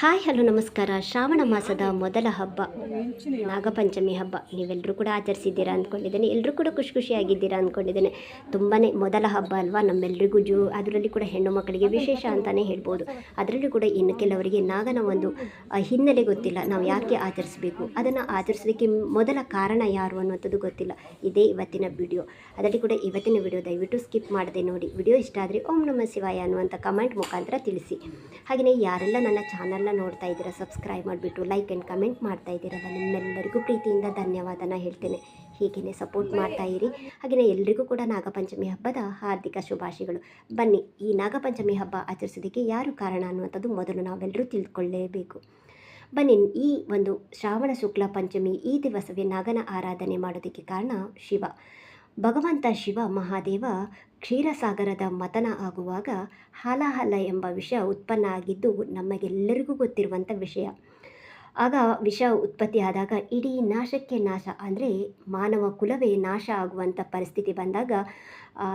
Hi, hello, ನಮಸ್ಕಾರ. ಶ್ರಾವಣ ಮಾಸದ ಮೊದಲ ಹಬ್ಬ, ನಾಗಪಂಚಮಿ ಹಬ್ಬ. ನೀವೆಲ್ಲರೂ ಕೂಡ ಆಚರಿಸಿದ್ದೀರಾ ಅಂದ್ಕೊಂಡಿದ್ದೇನೆ. ಎಲ್ಲರೂ ಕೂಡ ಖುಷಿ ಖುಷಿಯಾಗಿದ್ದೀರಾ ಅಂದ್ಕೊಂಡಿದ್ದೇನೆ. ತುಂಬಾ ಮೊದಲ ಹಬ್ಬ ಅಲ್ವಾ? ನಮ್ಮೆಲ್ಲರಿಗೂ ಜೂ, ಅದರಲ್ಲಿ ಕೂಡ ಹೆಣ್ಣು ಮಕ್ಕಳಿಗೆ ವಿಶೇಷ ಅಂತಲೇ ಹೇಳ್ಬೋದು. ಅದರಲ್ಲೂ ಕೂಡ ಇನ್ನು ಕೆಲವರಿಗೆ ನಾಗನ ಒಂದು ಹಿನ್ನೆಲೆ ಗೊತ್ತಿಲ್ಲ. ನಾವು ಯಾಕೆ ಆಚರಿಸಬೇಕು? ಅದನ್ನು ಆಚರಿಸೋದಕ್ಕೆ ಮೊದಲ ಕಾರಣ ಯಾರು ಅನ್ನುವಂಥದ್ದು ಗೊತ್ತಿಲ್ಲ. ಇದೇ ಇವತ್ತಿನ ವಿಡಿಯೋ. ಅದರಲ್ಲಿ ಕೂಡ ಇವತ್ತಿನ ವಿಡಿಯೋ ದಯವಿಟ್ಟು ಸ್ಕಿಪ್ ಮಾಡದೆ ನೋಡಿ. ವಿಡಿಯೋ ಇಷ್ಟ ಆದರೆ ಓಂ ನಮ ಶಿವಾಯ ಅನ್ನುವಂಥ ಕಮೆಂಟ್ ಮುಖಾಂತರ ತಿಳಿಸಿ. ಹಾಗೆಯೇ ಯಾರೆಲ್ಲ ನನ್ನ ಚಾನಲ್ನ ನೋಡ್ತಾ ಇದ್ದೀರಾ ಸಬ್ಸ್ಕ್ರೈಬ್ ಮಾಡಿಬಿಟ್ಟು ಲೈಕ್ ಆ್ಯಂಡ್ ಕಮೆಂಟ್ ಮಾಡ್ತಾ ಇದ್ದೀರಲ್ಲ ನಿಮ್ಮೆಲ್ಲರಿಗೂ ಪ್ರೀತಿಯಿಂದ ಧನ್ಯವಾದನ ಹೇಳ್ತೇನೆ. ಹೀಗೇ ಸಪೋರ್ಟ್ ಮಾಡ್ತಾ ಇರಿ. ಹಾಗೆಯೇ ಎಲ್ರಿಗೂ ಕೂಡ ನಾಗಪಂಚಮಿ ಹಬ್ಬದ ಹಾರ್ದಿಕ ಶುಭಾಶಯಗಳು. ಬನ್ನಿ, ಈ ನಾಗಪಂಚಮಿ ಹಬ್ಬ ಆಚರಿಸೋದಕ್ಕೆ ಯಾರು ಕಾರಣ ಅನ್ನುವಂಥದ್ದು ಮೊದಲು ನಾವೆಲ್ಲರೂ ತಿಳ್ಕೊಳ್ಳೇಬೇಕು. ಬನ್ನಿ, ಈ ಒಂದು ಶ್ರಾವಣ ಶುಕ್ಲ ಪಂಚಮಿ ಈ ದಿವಸವೇ ನಾಗನ ಆರಾಧನೆ ಮಾಡೋದಕ್ಕೆ ಕಾರಣ ಶಿವ. ಭಗವಂತ ಶಿವ ಮಹಾದೇವ ಕ್ಷೀರಸಾಗರದ ಮತನ ಆಗುವಾಗ ಹಾಲಾಹಲ ಎಂಬ ವಿಷ ಉತ್ಪನ್ನ ಆಗಿದ್ದು ನಮಗೆಲ್ಲರಿಗೂ ಗೊತ್ತಿರುವಂಥ ವಿಷಯ. ಆಗ ವಿಷ ಉತ್ಪತ್ತಿ ಆದಾಗ ಇಡೀ ನಾಶಕ್ಕೆ ನಾಶ, ಅಂದರೆ ಮಾನವ ಕುಲವೇ ನಾಶ ಆಗುವಂಥ ಪರಿಸ್ಥಿತಿ ಬಂದಾಗ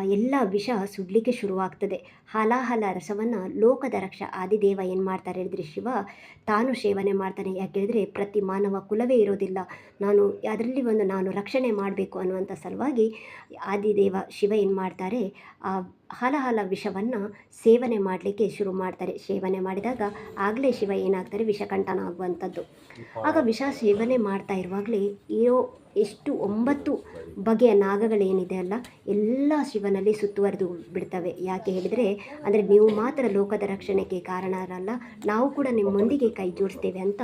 ಎಲ್ಲ ವಿಷ ಸುಡಲಿಕ್ಕೆ ಶುರುವಾಗ್ತದೆ. ಹಾಲಾಹಲ ರಸವನ್ನು ಲೋಕದ ರಕ್ಷ ಆದಿದೇವ ಏನು ಮಾಡ್ತಾರೆ ಹೇಳಿದ್ರೆ ಶಿವ ತಾನು ಸೇವನೆ ಮಾಡ್ತಾನೆ. ಯಾಕೆ ಹೇಳಿದ್ರೆ ಪ್ರತಿ ಮಾನವ ಕುಲವೇ ಇರೋದಿಲ್ಲ. ನಾನು ಅದರಲ್ಲಿ ಒಂದು ನಾನು ರಕ್ಷಣೆ ಮಾಡಬೇಕು ಅನ್ನುವಂಥ ಸಲುವಾಗಿ ಆದಿದೇವ ಶಿವ ಏನು ಮಾಡ್ತಾರೆ ಆ ಹಲಹಲ ವಿಷವನ್ನು ಸೇವನೆ ಮಾಡಲಿಕ್ಕೆ ಶುರು ಮಾಡ್ತಾರೆ. ಸೇವನೆ ಮಾಡಿದಾಗ ಆಗಲೇ ಶಿವ ಏನಾಗ್ತಾರೆ ವಿಷಕಂಠನ ಆಗುವಂಥದ್ದು. ಆಗ ವಿಷ ಸೇವನೆ ಮಾಡ್ತಾ ಇರುವಾಗಲೇ ಇರೋ ಎಷ್ಟು ಒಂಬತ್ತು ಬಗೆಯ ನಾಗಗಳೇನಿದೆ ಅಲ್ಲ, ಎಲ್ಲ ಶಿವನಲ್ಲಿ ಸುತ್ತುವರೆದು ಬಿಡ್ತವೆ. ಯಾಕೆ ಹೇಳಿದರೆ, ಅಂದರೆ ನೀವು ಮಾತ್ರ ಲೋಕದ ರಕ್ಷಣೆಗೆ ಕಾರಣರಲ್ಲ, ನಾವು ಕೂಡ ನಿಮ್ಮೊಂದಿಗೆ ಕೈ ಜೋಡಿಸ್ತೇವೆ ಅಂತ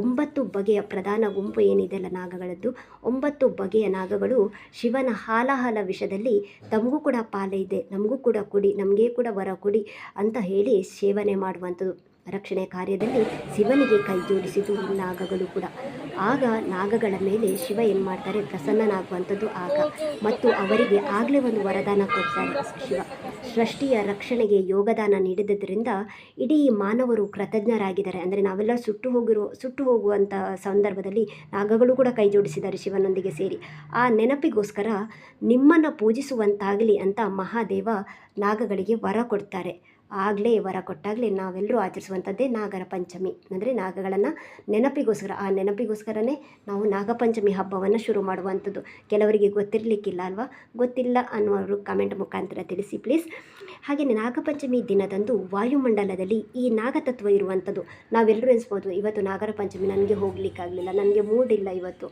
ಒಂಬತ್ತು ಬಗೆಯ ಪ್ರಧಾನ ಗುಂಪು ಏನಿದೆ ಅಲ್ಲ ನಾಗಗಳದ್ದು, ಒಂಬತ್ತು ಬಗೆಯ ನಾಗಗಳು ಶಿವನ ಹಾಲಹಾಲ ವಿಷದಲ್ಲಿ ತಮಗೂ ಕೂಡ ಪಾಲೆ ಇದೆ, ನಮಗೂ ಕೂಡ ಕೊಡಿ, ನಮಗೆ ಕೂಡ ವರ ಕೊಡಿ ಅಂತ ಹೇಳಿ ಸೇವನೆ ಮಾಡುವಂಥದ್ದು ರಕ್ಷಣೆ ಕಾರ್ಯದಲ್ಲಿ ಶಿವನಿಗೆ ಕೈ ಜೋಡಿಸಿದ್ದು ನಾಗಗಳು ಕೂಡ. ಆಗ ನಾಗಗಳ ಮೇಲೆ ಶಿವ ಏನು ಮಾಡ್ತಾರೆ? ಪ್ರಸನ್ನನಾಗುವಂಥದ್ದು ಆಗ. ಮತ್ತು ಅವರಿಗೆ ಆಗಲೇ ಒಂದು ವರದಾನ ಕೊಡ್ತಾರೆ ಶಿವ. ಸೃಷ್ಟಿಯ ರಕ್ಷಣೆಗೆ ಯೋಗದಾನ ನೀಡಿದ್ದರಿಂದ ಇಡೀ ಮಾನವರು ಕೃತಜ್ಞರಾಗಿದ್ದಾರೆ. ಅಂದರೆ ನಾವೆಲ್ಲ ಸುಟ್ಟು ಹೋಗಿರೋ, ಸುಟ್ಟು ಹೋಗುವಂಥ ಸಂದರ್ಭದಲ್ಲಿ ನಾಗಗಳು ಕೂಡ ಕೈ ಜೋಡಿಸಿದ್ದಾರೆ ಶಿವನೊಂದಿಗೆ ಸೇರಿ. ಆ ನೆನಪಿಗೋಸ್ಕರ ನಿಮ್ಮನ್ನು ಪೂಜಿಸುವಂತಾಗಲಿ ಅಂತ ಮಹಾದೇವ ನಾಗಗಳಿಗೆ ವರ ಕೊಡ್ತಾರೆ. ಆಗಲೇ ವರ ಕೊಟ್ಟಾಗಲೇ ನಾವೆಲ್ಲರೂ ಆಚರಿಸುವಂಥದ್ದೇ ನಾಗರ ಪಂಚಮಿ. ಅಂದರೆ ನಾಗಗಳನ್ನು ನೆನಪಿಗೋಸ್ಕರ, ಆ ನೆನಪಿಗೋಸ್ಕರನೇ ನಾವು ನಾಗಪಂಚಮಿ ಹಬ್ಬವನ್ನು ಶುರು ಮಾಡುವಂಥದ್ದು. ಕೆಲವರಿಗೆ ಗೊತ್ತಿರಲಿಕ್ಕಿಲ್ಲ ಅಲ್ವಾ? ಗೊತ್ತಿಲ್ಲ ಅನ್ನೋರು ಕಮೆಂಟ್ ಮುಖಾಂತರ ತಿಳಿಸಿ ಪ್ಲೀಸ್ ಹಾಗೆಯೇ ನಾಗಪಂಚಮಿ ದಿನದಂದು ವಾಯುಮಂಡಲದಲ್ಲಿ ಈ ನಾಗತತ್ವ ಇರುವಂಥದ್ದು. ನಾವೆಲ್ಲರೂ ಎನಿಸ್ಬೋದು ಇವತ್ತು ನಾಗರ ಪಂಚಮಿ ನನಗೆ ಹೋಗ್ಲಿಕ್ಕಾಗಲಿಲ್ಲ, ನನಗೆ ಮೂಡ್ ಇಲ್ಲ ಇವತ್ತು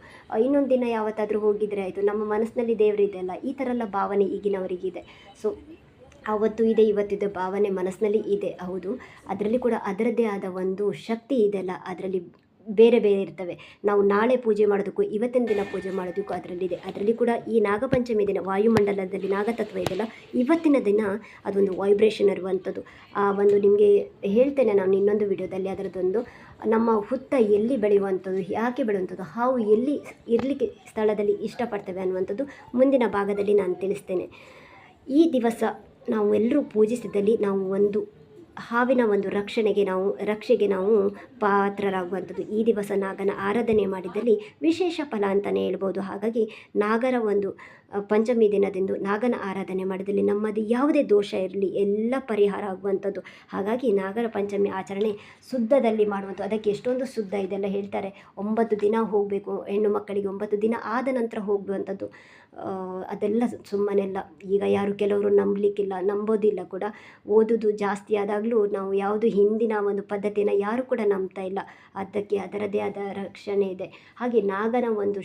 ಇನ್ನೊಂದು ದಿನ ಯಾವತ್ತಾದರೂ ಹೋಗಿದ್ರೆ ಆಯಿತು, ನಮ್ಮ ಮನಸ್ಸಿನಲ್ಲಿ ದೇವರಿದೆ ಅಲ್ಲ ಈ ಥರ ಎಲ್ಲ ಭಾವನೆ ಈಗಿನವರಿಗಿದೆ. ಸೊ ಅವತ್ತು ಇದೆ ಇವತ್ತಿದೆ ಭಾವನೆ ಮನಸ್ಸಿನಲ್ಲಿ ಇದೆ. ಹೌದು, ಅದರಲ್ಲಿ ಕೂಡ ಅದರದ್ದೇ ಆದ ಒಂದು ಶಕ್ತಿ ಇದೆಯಲ್ಲ ಅದರಲ್ಲಿ ಬೇರೆ ಬೇರೆ ಇರ್ತವೆ. ನಾವು ನಾಳೆ ಪೂಜೆ ಮಾಡೋದಕ್ಕೂ, ಇವತ್ತಿನ ದಿನ ಪೂಜೆ ಮಾಡೋದಕ್ಕೂ ಅದರಲ್ಲಿದೆ ಅದರಲ್ಲಿ ಕೂಡ ಈ ನಾಗಪಂಚಮಿ ದಿನ, ವಾಯುಮಂಡಲದಲ್ಲಿ ನಾಗತತ್ವ ಇದೆಯಲ್ಲ, ಇವತ್ತಿನ ದಿನ ಅದೊಂದು ವೈಬ್ರೇಷನ್ ಇರುವಂಥದ್ದು. ಆ ಒಂದು ನಿಮಗೆ ಹೇಳ್ತೇನೆ ನಾನು ಇನ್ನೊಂದು ವಿಡಿಯೋದಲ್ಲಿ ಅದರದ್ದೊಂದು. ನಮ್ಮ ಹುತ್ತ ಎಲ್ಲಿ ಬೆಳೆಯುವಂಥದ್ದು, ಯಾಕೆ ಬೆಳೆಯುವಂಥದ್ದು, ಹಾವು ಎಲ್ಲಿ ಇರಲಿಕ್ಕೆ ಸ್ಥಳದಲ್ಲಿ ಇಷ್ಟಪಡ್ತವೆ ಅನ್ನುವಂಥದ್ದು ಮುಂದಿನ ಭಾಗದಲ್ಲಿ ನಾನು ತಿಳಿಸ್ತೇನೆ. ಈ ದಿವಸ ನಾವು ಎಲ್ಲರೂ ಪೂಜಿಸಿದಲ್ಲಿ ನಾವು ಒಂದು ಹಾವಿನ ಒಂದು ರಕ್ಷಣೆಗೆ ನಾವು, ರಕ್ಷೆಗೆ ನಾವು ಪಾತ್ರರಾಗುವಂಥದ್ದು. ಈ ದಿವಸ ನಾಗನ ಆರಾಧನೆ ಮಾಡಿದಲ್ಲಿ ವಿಶೇಷ ಫಲ ಅಂತಲೇ ಹೇಳ್ಬೋದು. ಹಾಗಾಗಿ ನಾಗರ ಒಂದು ಪಂಚಮಿ ದಿನದಂದು ನಾಗನ ಆರಾಧನೆ ಮಾಡಿದಲ್ಲಿ ನಮ್ಮದು ಯಾವುದೇ ದೋಷ ಇರಲಿ, ಎಲ್ಲ ಪರಿಹಾರ ಆಗುವಂಥದ್ದು. ಹಾಗಾಗಿ ನಾಗರ ಪಂಚಮಿ ಆಚರಣೆ ಶುದ್ಧದಲ್ಲಿ ಮಾಡುವಂಥದ್ದು. ಅದಕ್ಕೆ ಎಷ್ಟೊಂದು ಶುದ್ಧ ಇದೆಲ್ಲ ಹೇಳ್ತಾರೆ. ಒಂಬತ್ತು ದಿನ ಹೋಗಬೇಕು, ಹೆಣ್ಣು ಮಕ್ಕಳಿಗೆ ಒಂಬತ್ತು ದಿನ ಆದ ನಂತರ ಹೋಗುವಂಥದ್ದು ಅದೆಲ್ಲ ಸುಮ್ಮನೆಲ್ಲ. ಈಗ ಯಾರು ಕೆಲವರು ನಂಬಲಿಕ್ಕಿಲ್ಲ, ನಂಬೋದಿಲ್ಲ ಕೂಡ. ಓದೋದು ಜಾಸ್ತಿ ಆದಾಗಲೂ ನಾವು ಯಾವುದು ಹಿಂದಿನ ಒಂದು ಪದ್ಧತಿನ ಯಾರು ಕೂಡ ನಂಬ್ತಾ ಇಲ್ಲ. ಅದಕ್ಕೆ ಅದರದೇ ಆದ ರಕ್ಷಣೆ ಇದೆ. ಹಾಗೆ ನಾಗನ ಒಂದು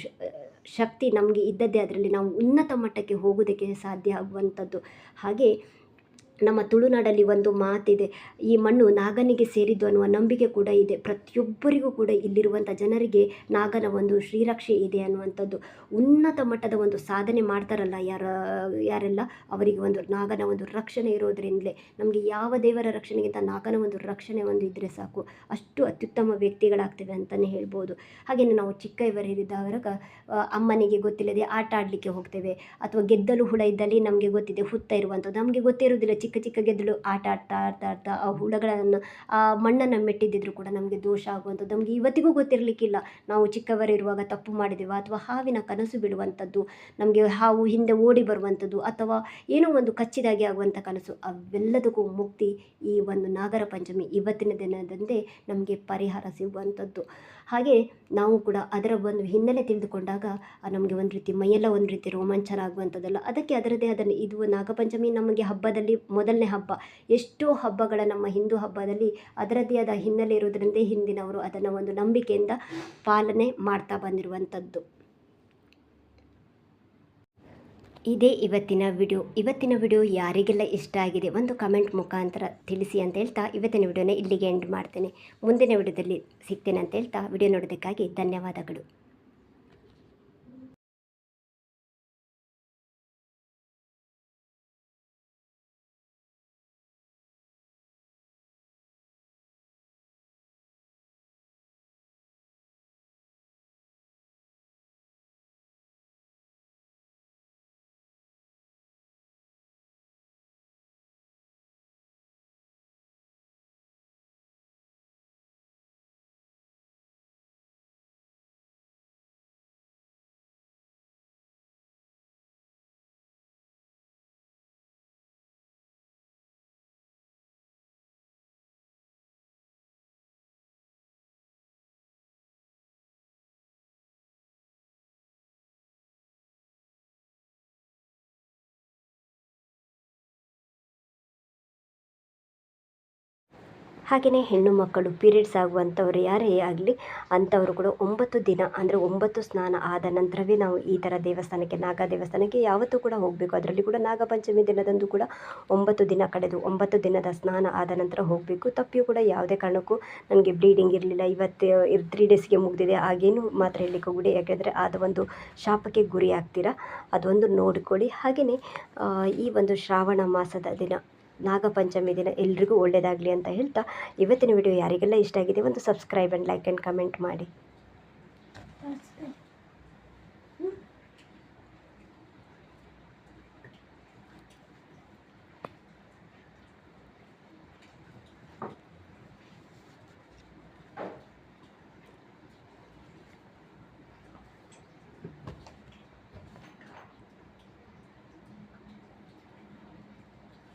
ಶಕ್ತಿ ನಮಗೆ ಇದ್ದದ್ದೇ ಅದರಲ್ಲಿ ನಾವು ಉನ್ನತ ಮಟ್ಟಕ್ಕೆ ಹೋಗೋದಕ್ಕೆ ಸಾಧ್ಯ ಆಗುವಂಥದ್ದು. ಹಾಗೆ ನಮ್ಮ ತುಳುನಾಡಲ್ಲಿ ಒಂದು ಮಾತಿದೆ, ಈ ಮಣ್ಣು ನಾಗನಿಗೆ ಸೇರಿದ್ದು ಅನ್ನುವ ನಂಬಿಕೆ ಕೂಡ ಇದೆ. ಪ್ರತಿಯೊಬ್ಬರಿಗೂ ಕೂಡ ಇಲ್ಲಿರುವಂಥ ಜನರಿಗೆ ನಾಗನ ಒಂದು ಶ್ರೀರಕ್ಷೆ ಇದೆ ಅನ್ನುವಂಥದ್ದು. ಉನ್ನತ ಮಟ್ಟದ ಒಂದು ಸಾಧನೆ ಮಾಡ್ತಾರಲ್ಲ ಯಾರ, ಯಾರೆಲ್ಲ, ಅವರಿಗೆ ಒಂದು ನಾಗನ ಒಂದು ರಕ್ಷಣೆ ಇರೋದ್ರಿಂದಲೇ. ನಮಗೆ ಯಾವ ದೇವರ ರಕ್ಷಣೆಗಿಂತ ನಾಗನ ಒಂದು ರಕ್ಷಣೆ ಒಂದು ಇದ್ದರೆ ಸಾಕು. ಅಷ್ಟು ಅತ್ಯುತ್ತಮ ವ್ಯಕ್ತಿಗಳಾಗ್ತೇವೆ ಅಂತಲೇ ಹೇಳ್ಬೋದು. ಹಾಗೆಯೇ ನಾವು ಚಿಕ್ಕ ಇವರಿದ್ದವರಾಗ ಅಮ್ಮನಿಗೆ ಗೊತ್ತಿಲ್ಲದೆ ಆಟ ಆಡಲಿಕ್ಕೆ ಹೋಗ್ತೇವೆ. ಅಥವಾ ಗೆದ್ದಲು ಹುಳ ಇದ್ದಲ್ಲಿ ನಮಗೆ ಗೊತ್ತಿದೆ, ಹುತ್ತ ಇರುವಂಥದ್ದು. ನಮಗೆ ಗೊತ್ತಿರೋದಿಲ್ಲ ಚಿಕ್ಕ ಚಿಕ್ಕ ಗೆದ್ದಲು ಆಟ ಆಡ್ತಾ ಆಡ್ತಾ ಆಡ್ತಾ ಆ ಹುಳಗಳನ್ನು, ಆ ಮಣ್ಣನ್ನು ಮೆಟ್ಟಿದ್ದಿದ್ರು ಕೂಡ ನಮಗೆ ದೋಷ ಆಗುವಂಥದ್ದು. ನಮಗೆ ಇವತ್ತಿಗೂ ಗೊತ್ತಿರಲಿಕ್ಕಿಲ್ಲ. ನಾವು ಚಿಕ್ಕವರಿರುವಾಗ ತಪ್ಪು ಮಾಡಿದೆವಾ ಅಥವಾ ಹಾವಿನ ಕನಸು ಬಿಡುವಂಥದ್ದು ನಮಗೆ ಹಾವು ಹಿಂದೆ ಓಡಿ ಬರುವಂಥದ್ದು ಅಥವಾ ಏನೋ ಒಂದು ಕಚ್ಚಿದಾಗಿ ಆಗುವಂಥ ಕನಸು, ಅವೆಲ್ಲದಕ್ಕೂ ಮುಕ್ತಿ ಈ ಒಂದು ನಾಗರ ಪಂಚಮಿ ಇವತ್ತಿನ ದಿನದಂದೇ ನಮಗೆ ಪರಿಹಾರ ಸಿಗುವಂಥದ್ದು. ಹಾಗೆ ನಾವು ಕೂಡ ಅದರ ಒಂದು ಹಿನ್ನೆಲೆ ತಿಳಿದುಕೊಂಡಾಗ ನಮಗೆ ಒಂದು ರೀತಿ ಮೈಯೆಲ್ಲ ಒಂದು ರೀತಿ ರೋಮಾಂಚನ ಆಗುವಂಥದ್ದಲ್ಲ, ಅದಕ್ಕೆ ಅದರದ್ದೇ ಅದನ್ನು ಇದು ನಾಗಪಂಚಮಿ ನಮಗೆ ಹಬ್ಬದಲ್ಲಿ ಮೊದಲನೇ ಹಬ್ಬ. ಎಷ್ಟೋ ಹಬ್ಬಗಳ ನಮ್ಮ ಹಿಂದೂ ಹಬ್ಬದಲ್ಲಿ ಅದರದ್ದೇ ಆದ ಹಿನ್ನೆಲೆ ಇರೋದರಿಂದ ಹಿಂದಿನವರು ಅದನ್ನು ಒಂದು ನಂಬಿಕೆಯಿಂದ ಪಾಲನೆ ಮಾಡ್ತಾ ಬಂದಿರುವಂಥದ್ದು. ಇದೇ ಇವತ್ತಿನ ವಿಡಿಯೋ. ಇವತ್ತಿನ ವಿಡಿಯೋ ಯಾರಿಗೆಲ್ಲ ಇಷ್ಟ ಆಗಿದೆ ಒಂದು ಕಮೆಂಟ್ ಮುಖಾಂತರ ತಿಳಿಸಿ ಅಂತ ಹೇಳ್ತಾ ಇವತ್ತಿನ ವಿಡಿಯೋನ ಇಲ್ಲಿಗೆ ಎಂಡ್ ಮಾಡ್ತೇನೆ. ಮುಂದಿನ ವಿಡಿಯೋದಲ್ಲಿ ಸಿಗ್ತೇನೆ ಅಂತ ಹೇಳ್ತಾ ವಿಡಿಯೋ ನೋಡೋದಕ್ಕಾಗಿ ಧನ್ಯವಾದಗಳು. ಹಾಗೆಯೇ ಹೆಣ್ಣು ಮಕ್ಕಳು ಪೀರಿಯಡ್ಸ್ ಆಗುವಂಥವ್ರು ಯಾರೇ ಆಗಲಿ, ಅಂಥವರು ಕೂಡ ಒಂಬತ್ತು ದಿನ, ಅಂದರೆ ಒಂಬತ್ತು ಸ್ನಾನ ಆದ ನಂತರವೇ ನಾವು ಈ ಥರ ದೇವಸ್ಥಾನಕ್ಕೆ, ನಾಗ ದೇವಸ್ಥಾನಕ್ಕೆ ಯಾವತ್ತೂ ಕೂಡ ಹೋಗಬೇಕು. ಅದರಲ್ಲಿ ಕೂಡ ನಾಗಪಂಚಮಿ ದಿನದಂದು ಕೂಡ ಒಂಬತ್ತು ದಿನ ಕಳೆದು, ಒಂಬತ್ತು ದಿನದ ಸ್ನಾನ ಆದ ನಂತರ ಹೋಗಬೇಕು. ತಪ್ಪಿಯೂ ಕೂಡ ಯಾವುದೇ ಕಾರಣಕ್ಕೂ ನನಗೆ ಬ್ಲೀಡಿಂಗ್ ಇರಲಿಲ್ಲ. ಇವತ್ತು ತ್ರೀ ಡೇಸ್ಗೆ ಮುಗಿದಿದೆ. ಹಾಗೇನು ಮಾತ್ರ ಹೇಳಲಿಕ್ಕೆ ಹೋಗಬೇಡಿ. ಯಾಕೆಂದರೆ ಅದು ಒಂದು ಶಾಪಕ್ಕೆ ಗುರಿ ಆಗ್ತೀರಾ ಅದೊಂದು ನೋಡಿಕೊಳ್ಳಿ. ಹಾಗೆಯೇ ಈ ಒಂದು ಶ್ರಾವಣ ಮಾಸದ ದಿನ ನಾಗಪಂಚಮಿ ದಿನ ಎಲ್ರಿಗೂ ಒಳ್ಳೆಯದಾಗಲಿ ಅಂತ ಹೇಳ್ತಾ ಇವತ್ತಿನ ವಿಡಿಯೋ ಯಾರಿಗೆಲ್ಲ ಇಷ್ಟ ಆಗಿದೆ ಒಂದು subscribe and like and comment ಮಾಡಿ.